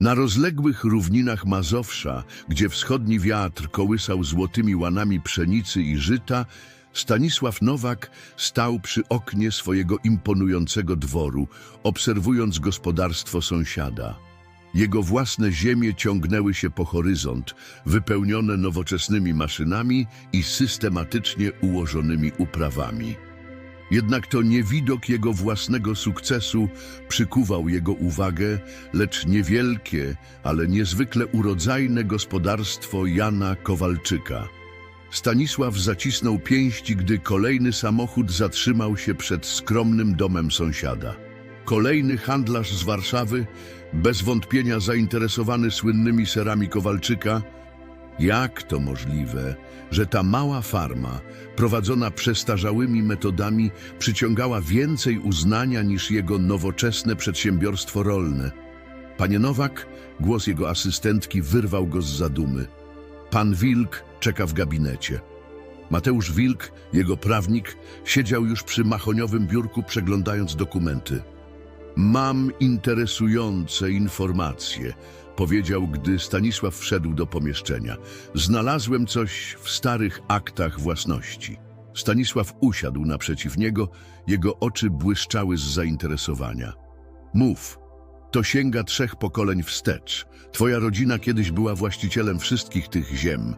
Na rozległych równinach Mazowsza, gdzie wschodni wiatr kołysał złotymi łanami pszenicy i żyta, Stanisław Nowak stał przy oknie swojego imponującego dworu, obserwując gospodarstwo sąsiada. Jego własne ziemie ciągnęły się po horyzont, wypełnione nowoczesnymi maszynami i systematycznie ułożonymi uprawami. Jednak to nie widok jego własnego sukcesu przykuwał jego uwagę, lecz niewielkie, ale niezwykle urodzajne gospodarstwo Jana Kowalczyka. Stanisław zacisnął pięści, gdy kolejny samochód zatrzymał się przed skromnym domem sąsiada. Kolejny handlarz z Warszawy, bez wątpienia zainteresowany słynnymi serami Kowalczyka, jak to możliwe, że ta mała farma, prowadzona przestarzałymi metodami, przyciągała więcej uznania niż jego nowoczesne przedsiębiorstwo rolne? Panie Nowak, głos jego asystentki wyrwał go z zadumy. Pan Wilk czeka w gabinecie. Mateusz Wilk, jego prawnik, siedział już przy machoniowym biurku przeglądając dokumenty. Mam interesujące informacje, powiedział, gdy Stanisław wszedł do pomieszczenia. Znalazłem coś w starych aktach własności. Stanisław usiadł naprzeciw niego, jego oczy błyszczały z zainteresowania. Mów, to sięga trzech pokoleń wstecz. Twoja rodzina kiedyś była właścicielem wszystkich tych ziem.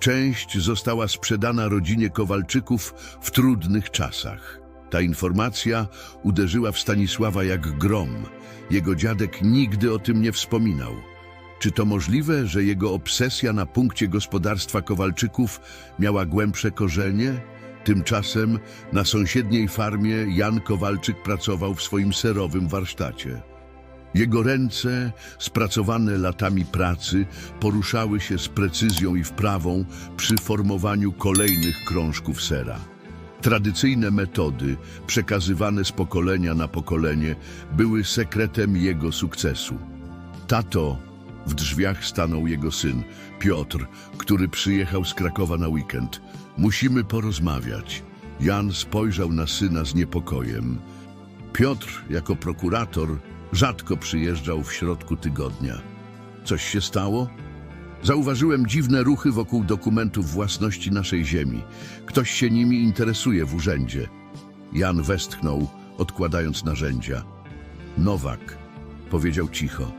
Część została sprzedana rodzinie Kowalczyków w trudnych czasach. Ta informacja uderzyła w Stanisława jak grom. Jego dziadek nigdy o tym nie wspominał. Czy to możliwe, że jego obsesja na punkcie gospodarstwa Kowalczyków miała głębsze korzenie? Tymczasem na sąsiedniej farmie Jan Kowalczyk pracował w swoim serowym warsztacie. Jego ręce, spracowane latami pracy, poruszały się z precyzją i wprawą przy formowaniu kolejnych krążków sera. Tradycyjne metody, przekazywane z pokolenia na pokolenie, były sekretem jego sukcesu. Tato, w drzwiach stanął jego syn, Piotr, który przyjechał z Krakowa na weekend. Musimy porozmawiać. Jan spojrzał na syna z niepokojem. Piotr, jako prokurator, rzadko przyjeżdżał w środku tygodnia. Coś się stało? Zauważyłem dziwne ruchy wokół dokumentów własności naszej ziemi. Ktoś się nimi interesuje w urzędzie. Jan westchnął, odkładając narzędzia. Nowak, powiedział cicho.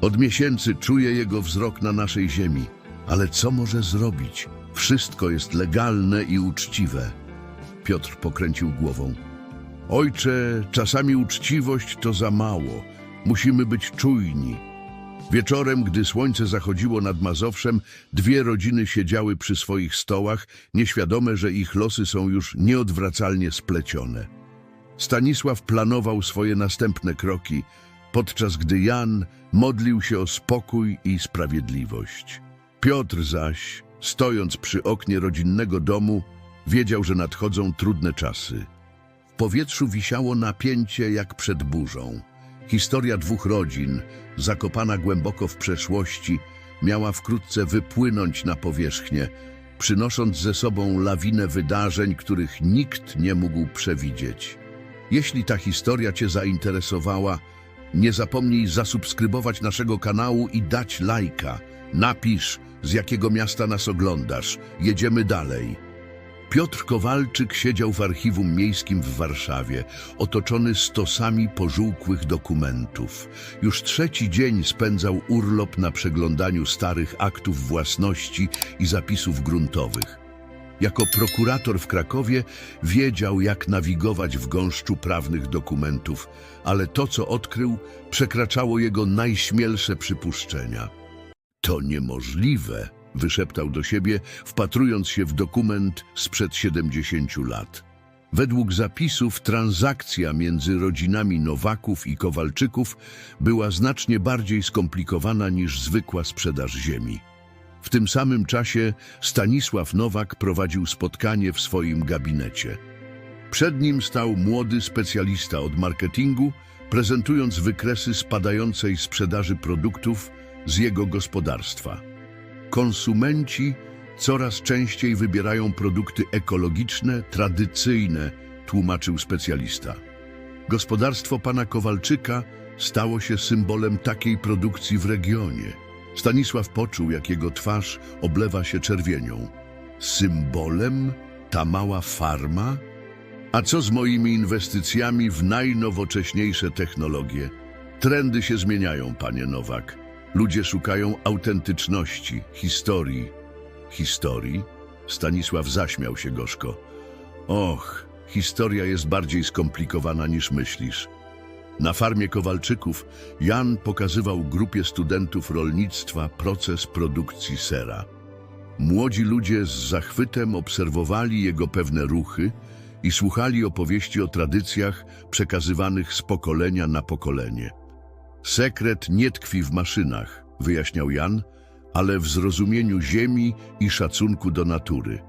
Od miesięcy czuję jego wzrok na naszej ziemi, ale co może zrobić? Wszystko jest legalne i uczciwe. Piotr pokręcił głową. Ojcze, czasami uczciwość to za mało. Musimy być czujni. Wieczorem, gdy słońce zachodziło nad Mazowszem, dwie rodziny siedziały przy swoich stołach, nieświadome, że ich losy są już nieodwracalnie splecione. Stanisław planował swoje następne kroki, podczas gdy Jan modlił się o spokój i sprawiedliwość. Piotr zaś, stojąc przy oknie rodzinnego domu, wiedział, że nadchodzą trudne czasy. W powietrzu wisiało napięcie jak przed burzą. Historia dwóch rodzin, zakopana głęboko w przeszłości, miała wkrótce wypłynąć na powierzchnię, przynosząc ze sobą lawinę wydarzeń, których nikt nie mógł przewidzieć. Jeśli ta historia Cię zainteresowała, nie zapomnij zasubskrybować naszego kanału i dać lajka. Napisz, z jakiego miasta nas oglądasz. Jedziemy dalej. Piotr Kowalczyk siedział w archiwum miejskim w Warszawie, otoczony stosami pożółkłych dokumentów. Już trzeci dzień spędzał urlop na przeglądaniu starych aktów własności i zapisów gruntowych. Jako prokurator w Krakowie wiedział, jak nawigować w gąszczu prawnych dokumentów, ale to, co odkrył, przekraczało jego najśmielsze przypuszczenia. To niemożliwe, wyszeptał do siebie, wpatrując się w dokument sprzed 70 lat. Według zapisów transakcja między rodzinami Nowaków i Kowalczyków była znacznie bardziej skomplikowana niż zwykła sprzedaż ziemi. W tym samym czasie Stanisław Nowak prowadził spotkanie w swoim gabinecie. Przed nim stał młody specjalista od marketingu, prezentując wykresy spadającej sprzedaży produktów z jego gospodarstwa. Konsumenci coraz częściej wybierają produkty ekologiczne, tradycyjne, tłumaczył specjalista. Gospodarstwo pana Kowalczyka stało się symbolem takiej produkcji w regionie. Stanisław poczuł, jak jego twarz oblewa się czerwienią. Symbolem? Ta mała farma? A co z moimi inwestycjami w najnowocześniejsze technologie? Trendy się zmieniają, panie Nowak. Ludzie szukają autentyczności, historii. Historii? Stanisław zaśmiał się gorzko. Och, historia jest bardziej skomplikowana niż myślisz. Na farmie Kowalczyków Jan pokazywał grupie studentów rolnictwa proces produkcji sera. Młodzi ludzie z zachwytem obserwowali jego pewne ruchy i słuchali opowieści o tradycjach przekazywanych z pokolenia na pokolenie. Sekret nie tkwi w maszynach, wyjaśniał Jan, ale w zrozumieniu ziemi i szacunku do natury.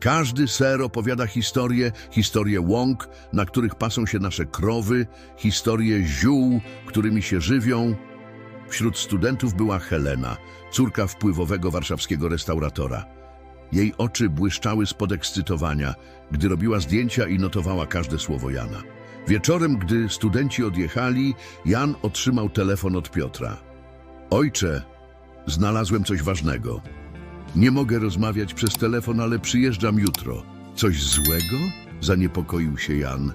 Każdy ser opowiada historię, historię łąk, na których pasą się nasze krowy, historię ziół, którymi się żywią. Wśród studentów była Helena, córka wpływowego warszawskiego restauratora. Jej oczy błyszczały z podekscytowania, gdy robiła zdjęcia i notowała każde słowo Jana. Wieczorem, gdy studenci odjechali, Jan otrzymał telefon od Piotra. Ojcze, znalazłem coś ważnego. Nie mogę rozmawiać przez telefon, ale przyjeżdżam jutro. Coś złego? Zaniepokoił się Jan.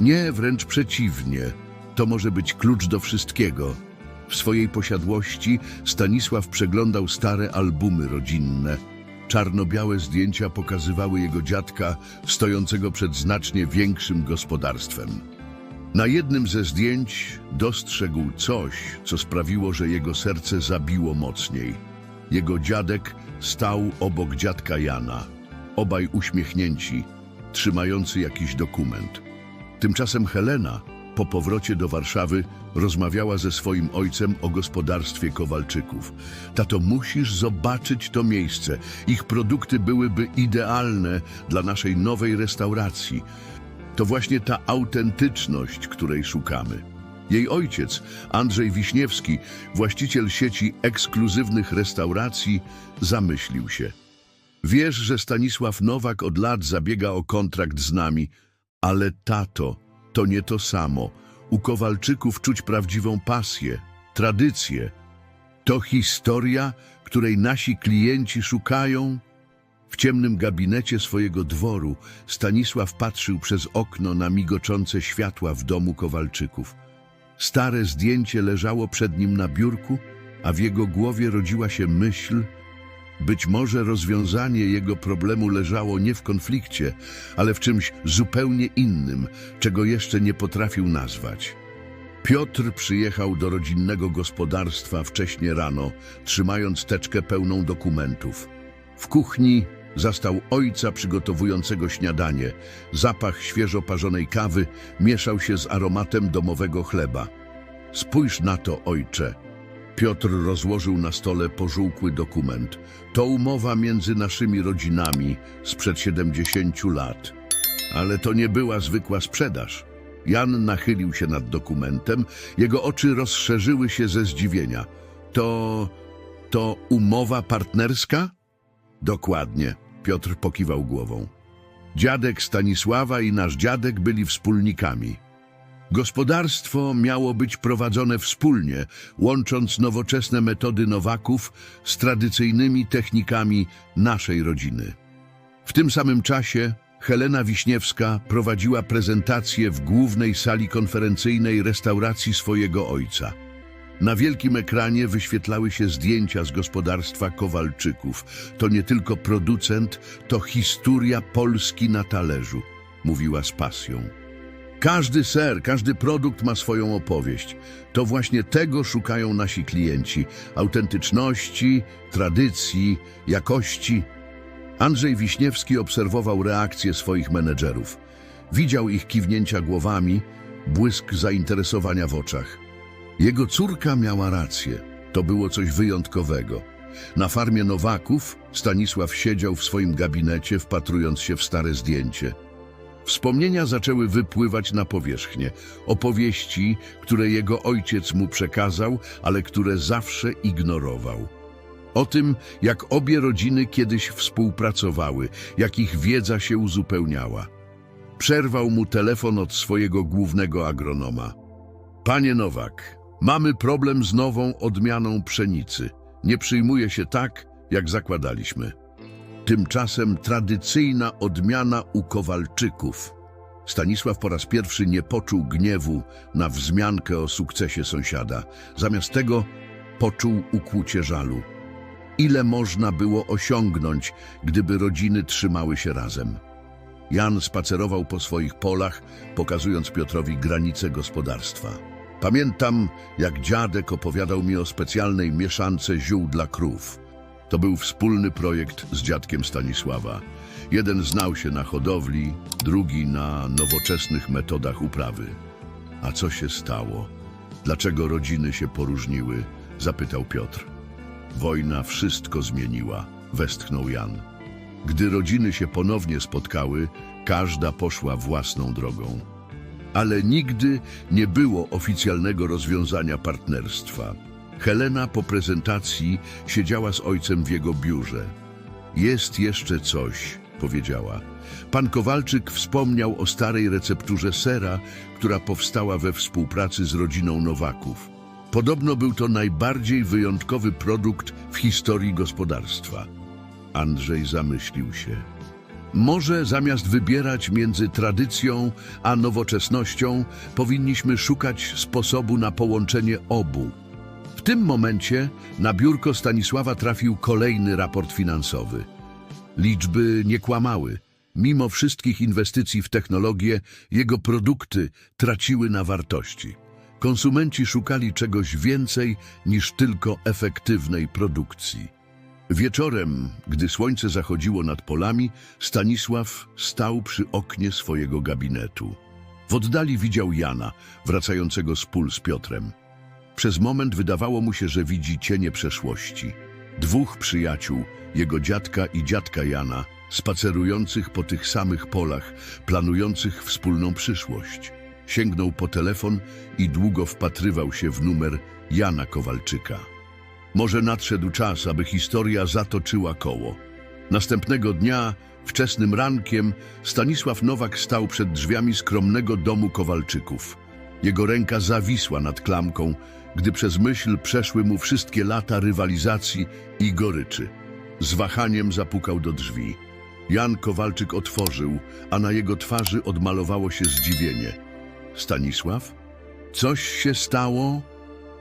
Nie, wręcz przeciwnie. To może być klucz do wszystkiego. W swojej posiadłości Stanisław przeglądał stare albumy rodzinne. Czarno-białe zdjęcia pokazywały jego dziadka stojącego przed znacznie większym gospodarstwem. Na jednym ze zdjęć dostrzegł coś, co sprawiło, że jego serce zabiło mocniej. Jego dziadek stał obok dziadka Jana, obaj uśmiechnięci, trzymający jakiś dokument. Tymczasem Helena, po powrocie do Warszawy, rozmawiała ze swoim ojcem o gospodarstwie Kowalczyków. Tato, musisz zobaczyć to miejsce. Ich produkty byłyby idealne dla naszej nowej restauracji. To właśnie ta autentyczność, której szukamy. Jej ojciec, Andrzej Wiśniewski, właściciel sieci ekskluzywnych restauracji, zamyślił się. Wiesz, że Stanisław Nowak od lat zabiega o kontrakt z nami, ale tato, to nie to samo. U Kowalczyków czuć prawdziwą pasję, tradycję. To historia, której nasi klienci szukają. W ciemnym gabinecie swojego dworu Stanisław patrzył przez okno na migoczące światła w domu Kowalczyków. Stare zdjęcie leżało przed nim na biurku, a w jego głowie rodziła się myśl, być może rozwiązanie jego problemu leżało nie w konflikcie, ale w czymś zupełnie innym, czego jeszcze nie potrafił nazwać. Piotr przyjechał do rodzinnego gospodarstwa wcześnie rano, trzymając teczkę pełną dokumentów. W kuchni zastał ojca przygotowującego śniadanie. Zapach świeżo parzonej kawy mieszał się z aromatem domowego chleba. Spójrz na to, ojcze. Piotr rozłożył na stole pożółkły dokument. To umowa między naszymi rodzinami sprzed 70 lat. Ale to nie była zwykła sprzedaż. Jan nachylił się nad dokumentem, jego oczy rozszerzyły się ze zdziwienia. To... to umowa partnerska? Dokładnie, Piotr pokiwał głową. Dziadek Stanisława i nasz dziadek byli wspólnikami. Gospodarstwo miało być prowadzone wspólnie, łącząc nowoczesne metody Nowaków z tradycyjnymi technikami naszej rodziny. W tym samym czasie Helena Wiśniewska prowadziła prezentację w głównej sali konferencyjnej restauracji swojego ojca. Na wielkim ekranie wyświetlały się zdjęcia z gospodarstwa Kowalczyków. To nie tylko producent, to historia Polski na talerzu, mówiła z pasją. Każdy ser, każdy produkt ma swoją opowieść. To właśnie tego szukają nasi klienci. Autentyczności, tradycji, jakości. Andrzej Wiśniewski obserwował reakcje swoich menedżerów. Widział ich kiwnięcia głowami, błysk zainteresowania w oczach. Jego córka miała rację. To było coś wyjątkowego. Na farmie Nowaków Stanisław siedział w swoim gabinecie, wpatrując się w stare zdjęcie. Wspomnienia zaczęły wypływać na powierzchnię. Opowieści, które jego ojciec mu przekazał, ale które zawsze ignorował. O tym, jak obie rodziny kiedyś współpracowały, jak ich wiedza się uzupełniała. Przerwał mu telefon od swojego głównego agronoma. Panie Nowak, mamy problem z nową odmianą pszenicy. Nie przyjmuje się tak, jak zakładaliśmy. Tymczasem tradycyjna odmiana u Kowalczyków. Stanisław po raz pierwszy nie poczuł gniewu na wzmiankę o sukcesie sąsiada. Zamiast tego poczuł ukłucie żalu. Ile można było osiągnąć, gdyby rodziny trzymały się razem? Jan spacerował po swoich polach, pokazując Piotrowi granice gospodarstwa. Pamiętam, jak dziadek opowiadał mi o specjalnej mieszance ziół dla krów. To był wspólny projekt z dziadkiem Stanisława. Jeden znał się na hodowli, drugi na nowoczesnych metodach uprawy. A co się stało? Dlaczego rodziny się poróżniły? Zapytał Piotr. Wojna wszystko zmieniła, westchnął Jan. Gdy rodziny się ponownie spotkały, każda poszła własną drogą. Ale nigdy nie było oficjalnego rozwiązania partnerstwa. Helena po prezentacji siedziała z ojcem w jego biurze. Jest jeszcze coś, powiedziała. Pan Kowalczyk wspomniał o starej recepturze sera, która powstała we współpracy z rodziną Nowaków. Podobno był to najbardziej wyjątkowy produkt w historii gospodarstwa. Andrzej zamyślił się. Może zamiast wybierać między tradycją a nowoczesnością, powinniśmy szukać sposobu na połączenie obu. Tym momencie na biurko Stanisława trafił kolejny raport finansowy. Liczby nie kłamały. Mimo wszystkich inwestycji w technologię, jego produkty traciły na wartości. Konsumenci szukali czegoś więcej niż tylko efektywnej produkcji. Wieczorem, gdy słońce zachodziło nad polami, Stanisław stał przy oknie swojego gabinetu. W oddali widział Jana, wracającego z pól z Piotrem. Przez moment wydawało mu się, że widzi cienie przeszłości. Dwóch przyjaciół, jego dziadka i dziadka Jana, spacerujących po tych samych polach, planujących wspólną przyszłość. Sięgnął po telefon i długo wpatrywał się w numer Jana Kowalczyka. Może nadszedł czas, aby historia zatoczyła koło. Następnego dnia, wczesnym rankiem, Stanisław Nowak stał przed drzwiami skromnego domu Kowalczyków. Jego ręka zawisła nad klamką, gdy przez myśl przeszły mu wszystkie lata rywalizacji i goryczy. Z wahaniem zapukał do drzwi. Jan Kowalczyk otworzył, a na jego twarzy odmalowało się zdziwienie. Stanisław? Coś się stało?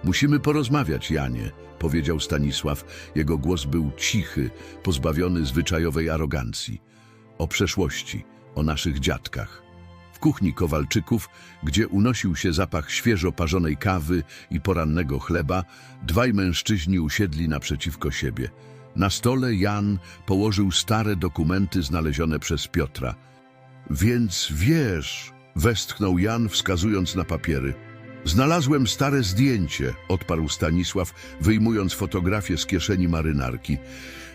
Musimy porozmawiać, Janie, powiedział Stanisław. Jego głos był cichy, pozbawiony zwyczajowej arogancji. O przeszłości, o naszych dziadkach. Kuchni Kowalczyków, gdzie unosił się zapach świeżo parzonej kawy i porannego chleba, dwaj mężczyźni usiedli naprzeciwko siebie. Na stole Jan położył stare dokumenty znalezione przez Piotra. Więc wiesz, westchnął Jan, wskazując na papiery. Znalazłem stare zdjęcie, odparł Stanisław, wyjmując fotografię z kieszeni marynarki.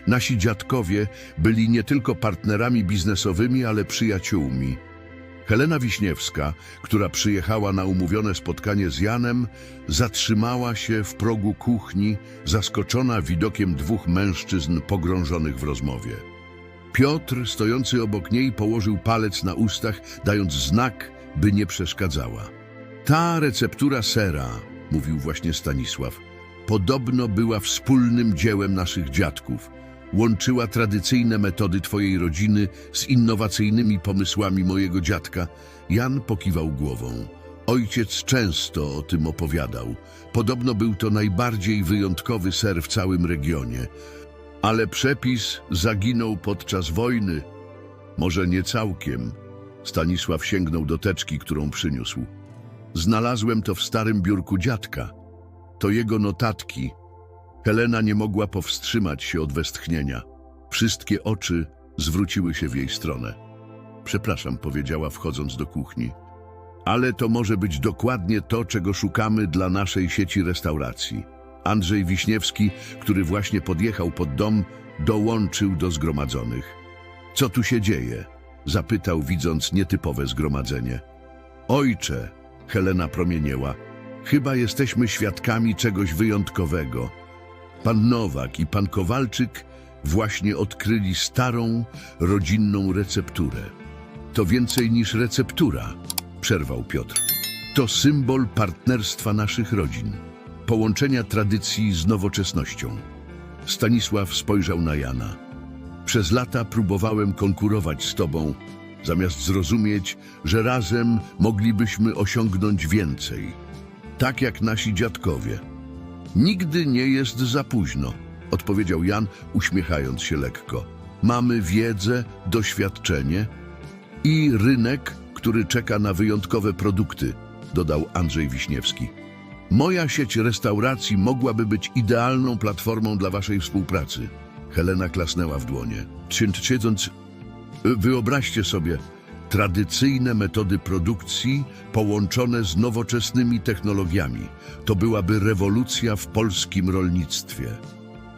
Nasi dziadkowie byli nie tylko partnerami biznesowymi, ale przyjaciółmi. Helena Wiśniewska, która przyjechała na umówione spotkanie z Janem, zatrzymała się w progu kuchni, zaskoczona widokiem dwóch mężczyzn pogrążonych w rozmowie. Piotr, stojący obok niej, położył palec na ustach, dając znak, by nie przeszkadzała. Ta receptura sera, mówił właśnie Stanisław, podobno była wspólnym dziełem naszych dziadków. Łączyła tradycyjne metody twojej rodziny z innowacyjnymi pomysłami mojego dziadka. Jan pokiwał głową. Ojciec często o tym opowiadał. Podobno był to najbardziej wyjątkowy ser w całym regionie. Ale przepis zaginął podczas wojny. Może nie całkiem. Stanisław sięgnął do teczki, którą przyniósł. Znalazłem to w starym biurku dziadka. To jego notatki. Helena nie mogła powstrzymać się od westchnienia. Wszystkie oczy zwróciły się w jej stronę. Przepraszam, powiedziała, wchodząc do kuchni. Ale to może być dokładnie to, czego szukamy dla naszej sieci restauracji. Andrzej Wiśniewski, który właśnie podjechał pod dom, dołączył do zgromadzonych. Co tu się dzieje? Zapytał, widząc nietypowe zgromadzenie. Ojcze, Helena promieniała, chyba jesteśmy świadkami czegoś wyjątkowego. Pan Nowak i pan Kowalczyk właśnie odkryli starą, rodzinną recepturę. To więcej niż receptura, przerwał Piotr. To symbol partnerstwa naszych rodzin, połączenia tradycji z nowoczesnością. Stanisław spojrzał na Jana. Przez lata próbowałem konkurować z tobą, zamiast zrozumieć, że razem moglibyśmy osiągnąć więcej. Tak jak nasi dziadkowie. Nigdy nie jest za późno, odpowiedział Jan, uśmiechając się lekko. Mamy wiedzę, doświadczenie i rynek, który czeka na wyjątkowe produkty, dodał Andrzej Wiśniewski. Moja sieć restauracji mogłaby być idealną platformą dla waszej współpracy. Helena klasnęła w dłonie. Sied- Siedząc, wyobraźcie sobie, tradycyjne metody produkcji połączone z nowoczesnymi technologiami. To byłaby rewolucja w polskim rolnictwie.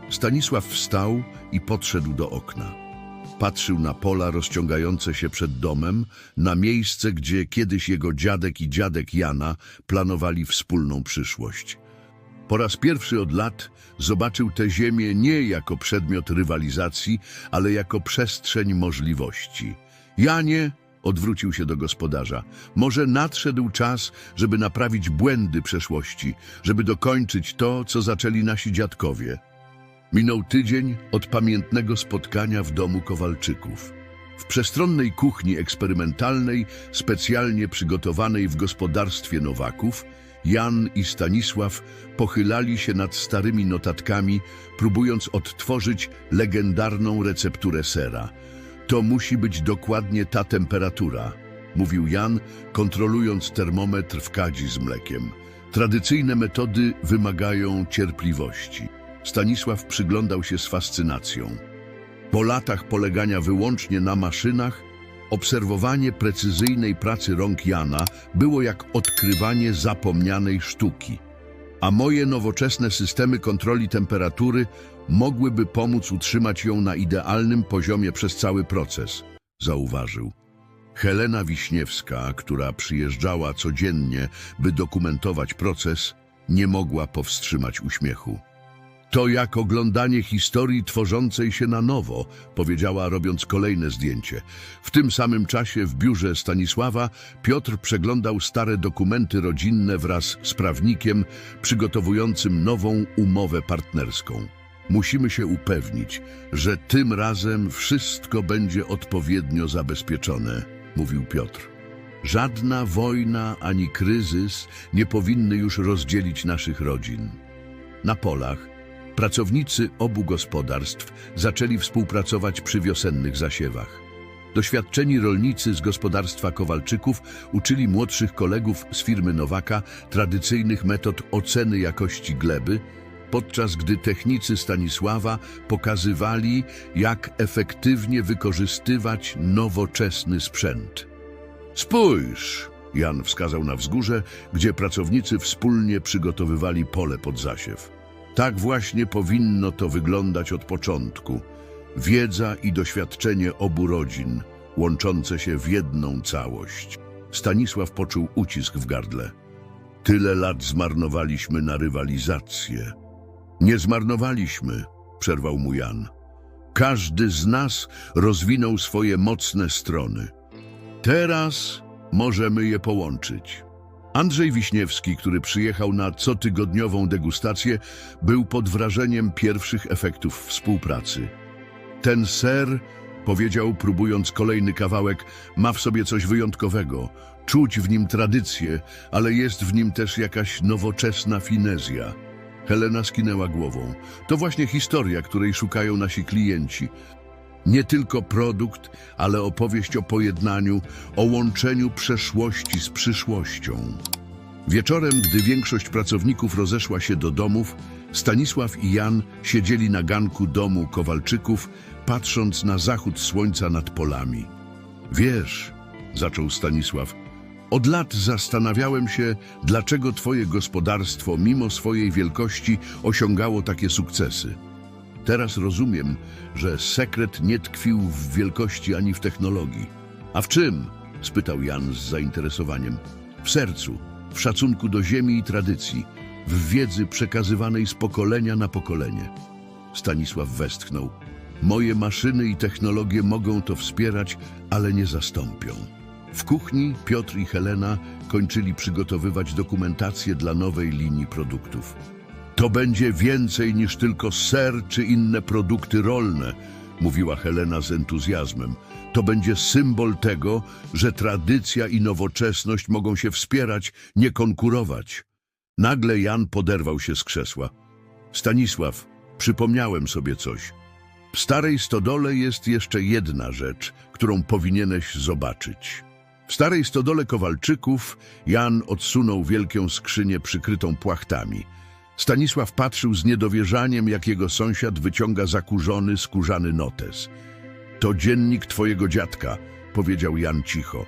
Stanisław wstał i podszedł do okna. Patrzył na pola rozciągające się przed domem, na miejsce, gdzie kiedyś jego dziadek i dziadek Jana planowali wspólną przyszłość. Po raz pierwszy od lat zobaczył tę ziemię nie jako przedmiot rywalizacji, ale jako przestrzeń możliwości. Janie, odwrócił się do gospodarza, może nadszedł czas, żeby naprawić błędy przeszłości, żeby dokończyć to, co zaczęli nasi dziadkowie. Minął tydzień od pamiętnego spotkania w domu Kowalczyków. W przestronnej kuchni eksperymentalnej, specjalnie przygotowanej w gospodarstwie Nowaków, Jan i Stanisław pochylali się nad starymi notatkami, próbując odtworzyć legendarną recepturę sera. To musi być dokładnie ta temperatura, mówił Jan, kontrolując termometr w kadzi z mlekiem. Tradycyjne metody wymagają cierpliwości. Stanisław przyglądał się z fascynacją. Po latach polegania wyłącznie na maszynach, obserwowanie precyzyjnej pracy rąk Jana było jak odkrywanie zapomnianej sztuki. A moje nowoczesne systemy kontroli temperatury mogłyby pomóc utrzymać ją na idealnym poziomie przez cały proces, zauważył. Helena Wiśniewska, która przyjeżdżała codziennie, by dokumentować proces, nie mogła powstrzymać uśmiechu. To jak oglądanie historii tworzącej się na nowo, powiedziała robiąc kolejne zdjęcie. W tym samym czasie w biurze Stanisława Piotr przeglądał stare dokumenty rodzinne wraz z prawnikiem przygotowującym nową umowę partnerską. Musimy się upewnić, że tym razem wszystko będzie odpowiednio zabezpieczone, mówił Piotr. Żadna wojna ani kryzys nie powinny już rozdzielić naszych rodzin. Na polach Pracownicy obu gospodarstw zaczęli współpracować przy wiosennych zasiewach. Doświadczeni rolnicy z gospodarstwa Kowalczyków uczyli młodszych kolegów z firmy Nowaka tradycyjnych metod oceny jakości gleby, podczas gdy technicy Stanisława pokazywali, jak efektywnie wykorzystywać nowoczesny sprzęt. Spójrz! Jan wskazał na wzgórze, gdzie pracownicy wspólnie przygotowywali pole pod zasiew. Tak właśnie powinno to wyglądać od początku. Wiedza i doświadczenie obu rodzin, łączące się w jedną całość. Stanisław poczuł ucisk w gardle. Tyle lat zmarnowaliśmy na rywalizację. Nie zmarnowaliśmy, przerwał mu Jan. Każdy z nas rozwinął swoje mocne strony. Teraz możemy je połączyć. Andrzej Wiśniewski, który przyjechał na cotygodniową degustację, był pod wrażeniem pierwszych efektów współpracy. Ten ser, powiedział, próbując kolejny kawałek, ma w sobie coś wyjątkowego. Czuć w nim tradycję, ale jest w nim też jakaś nowoczesna finezja. Helena skinęła głową. To właśnie historia, której szukają nasi klienci. Nie tylko produkt, ale opowieść o pojednaniu, o łączeniu przeszłości z przyszłością. Wieczorem, gdy większość pracowników rozeszła się do domów, Stanisław i Jan siedzieli na ganku domu Kowalczyków, patrząc na zachód słońca nad polami. Wiesz, zaczął Stanisław, od lat zastanawiałem się, dlaczego twoje gospodarstwo, mimo swojej wielkości, osiągało takie sukcesy. Teraz rozumiem, że sekret nie tkwił w wielkości ani w technologii. A w czym? spytał Jan z zainteresowaniem. W sercu, w szacunku do ziemi i tradycji, w wiedzy przekazywanej z pokolenia na pokolenie. Stanisław westchnął. Moje maszyny i technologie mogą to wspierać, ale nie zastąpią. W kuchni Piotr i Helena kończyli przygotowywać dokumentację dla nowej linii produktów. To będzie więcej niż tylko ser czy inne produkty rolne, mówiła Helena z entuzjazmem. To będzie symbol tego, że tradycja i nowoczesność mogą się wspierać, nie konkurować. Nagle Jan poderwał się z krzesła. Stanisław, przypomniałem sobie coś. W starej stodole jest jeszcze jedna rzecz, którą powinieneś zobaczyć. W starej stodole Kowalczyków Jan odsunął wielką skrzynię przykrytą płachtami. Stanisław patrzył z niedowierzaniem, jak jego sąsiad wyciąga zakurzony, skórzany notes. To dziennik twojego dziadka, powiedział Jan cicho.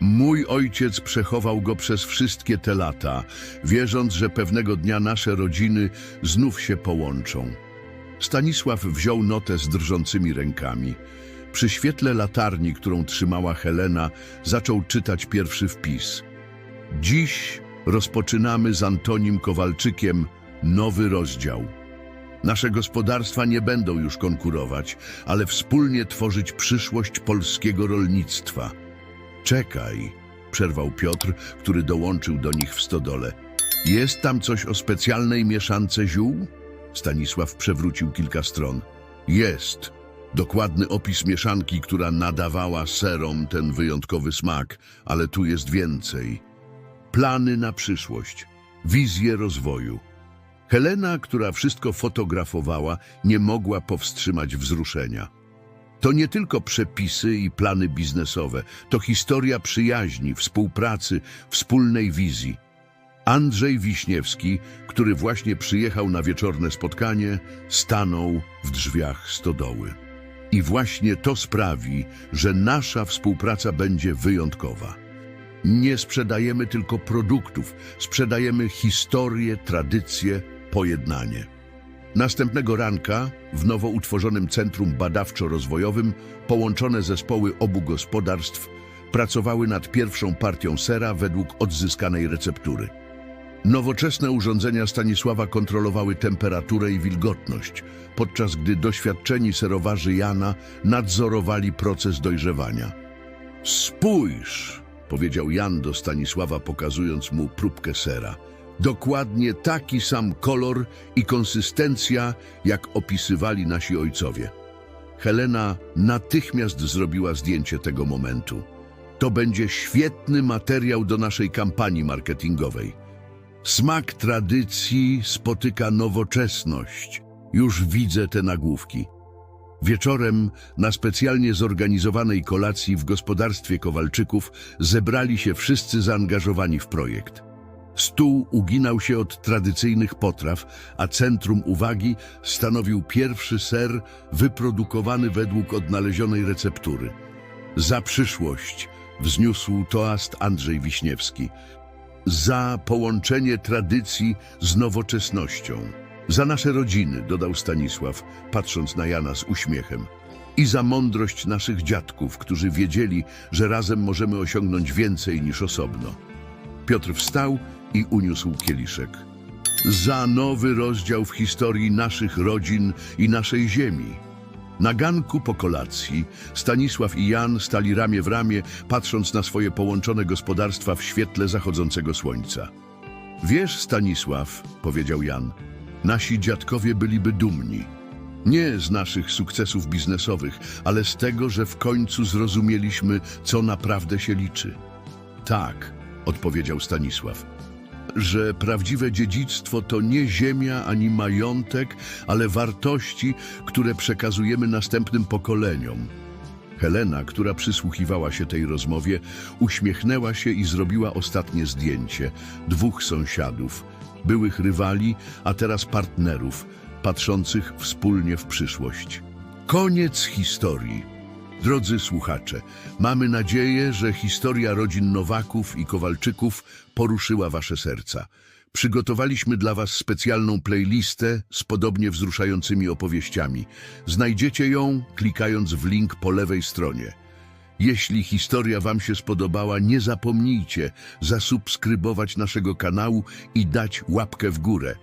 Mój ojciec przechował go przez wszystkie te lata, wierząc, że pewnego dnia nasze rodziny znów się połączą. Stanisław wziął notes drżącymi rękami. Przy świetle latarni, którą trzymała Helena, zaczął czytać pierwszy wpis. Dziś rozpoczynamy z Antonim Kowalczykiem nowy rozdział. Nasze gospodarstwa nie będą już konkurować, ale wspólnie tworzyć przyszłość polskiego rolnictwa. Czekaj, przerwał Piotr, który dołączył do nich w stodole. Jest tam coś o specjalnej mieszance ziół? Stanisław przewrócił kilka stron. Jest. Dokładny opis mieszanki, która nadawała serom ten wyjątkowy smak, ale tu jest więcej. Plany na przyszłość, wizje rozwoju. Helena, która wszystko fotografowała, nie mogła powstrzymać wzruszenia. To nie tylko przepisy i plany biznesowe, to historia przyjaźni, współpracy, wspólnej wizji. Andrzej Wiśniewski, który właśnie przyjechał na wieczorne spotkanie, stanął w drzwiach stodoły. I właśnie to sprawi, że nasza współpraca będzie wyjątkowa. Nie sprzedajemy tylko produktów, sprzedajemy historię, tradycję, pojednanie. Następnego ranka w nowo utworzonym Centrum Badawczo-Rozwojowym połączone zespoły obu gospodarstw pracowały nad pierwszą partią sera według odzyskanej receptury. Nowoczesne urządzenia Stanisława kontrolowały temperaturę i wilgotność, podczas gdy doświadczeni serowarzy Jana nadzorowali proces dojrzewania. Spójrz, powiedział Jan do Stanisława, pokazując mu próbkę sera. Dokładnie taki sam kolor i konsystencja, jak opisywali nasi ojcowie. Helena natychmiast zrobiła zdjęcie tego momentu. To będzie świetny materiał do naszej kampanii marketingowej. Smak tradycji spotyka nowoczesność. Już widzę te nagłówki. Wieczorem na specjalnie zorganizowanej kolacji w gospodarstwie Kowalczyków zebrali się wszyscy zaangażowani w projekt. Stół uginał się od tradycyjnych potraw, a centrum uwagi stanowił pierwszy ser wyprodukowany według odnalezionej receptury. Za przyszłość wzniósł toast Andrzej Wiśniewski. Za połączenie tradycji z nowoczesnością. Za nasze rodziny, dodał Stanisław, patrząc na Jana z uśmiechem. I za mądrość naszych dziadków, którzy wiedzieli, że razem możemy osiągnąć więcej niż osobno. Piotr wstał i uniósł kieliszek. Za nowy rozdział w historii naszych rodzin i naszej ziemi. Na ganku po kolacji Stanisław i Jan stali ramię w ramię, patrząc na swoje połączone gospodarstwa w świetle zachodzącego słońca. Wiesz, Stanisław, powiedział Jan, nasi dziadkowie byliby dumni. Nie z naszych sukcesów biznesowych, ale z tego, że w końcu zrozumieliśmy, co naprawdę się liczy. Tak, odpowiedział Stanisław, że prawdziwe dziedzictwo to nie ziemia ani majątek, ale wartości, które przekazujemy następnym pokoleniom. Helena, która przysłuchiwała się tej rozmowie, uśmiechnęła się i zrobiła ostatnie zdjęcie dwóch sąsiadów, byłych rywali, a teraz partnerów, patrzących wspólnie w przyszłość. Koniec historii. Drodzy słuchacze, mamy nadzieję, że historia rodzin Nowaków i Kowalczyków poruszyła wasze serca. Przygotowaliśmy dla was specjalną playlistę z podobnie wzruszającymi opowieściami. Znajdziecie ją klikając w link po lewej stronie. Jeśli historia wam się spodobała, nie zapomnijcie zasubskrybować naszego kanału i dać łapkę w górę.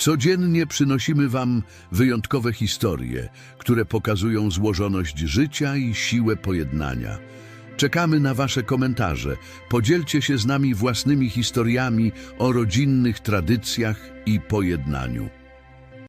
Codziennie przynosimy Wam wyjątkowe historie, które pokazują złożoność życia i siłę pojednania. Czekamy na Wasze komentarze. Podzielcie się z nami własnymi historiami o rodzinnych tradycjach i pojednaniu.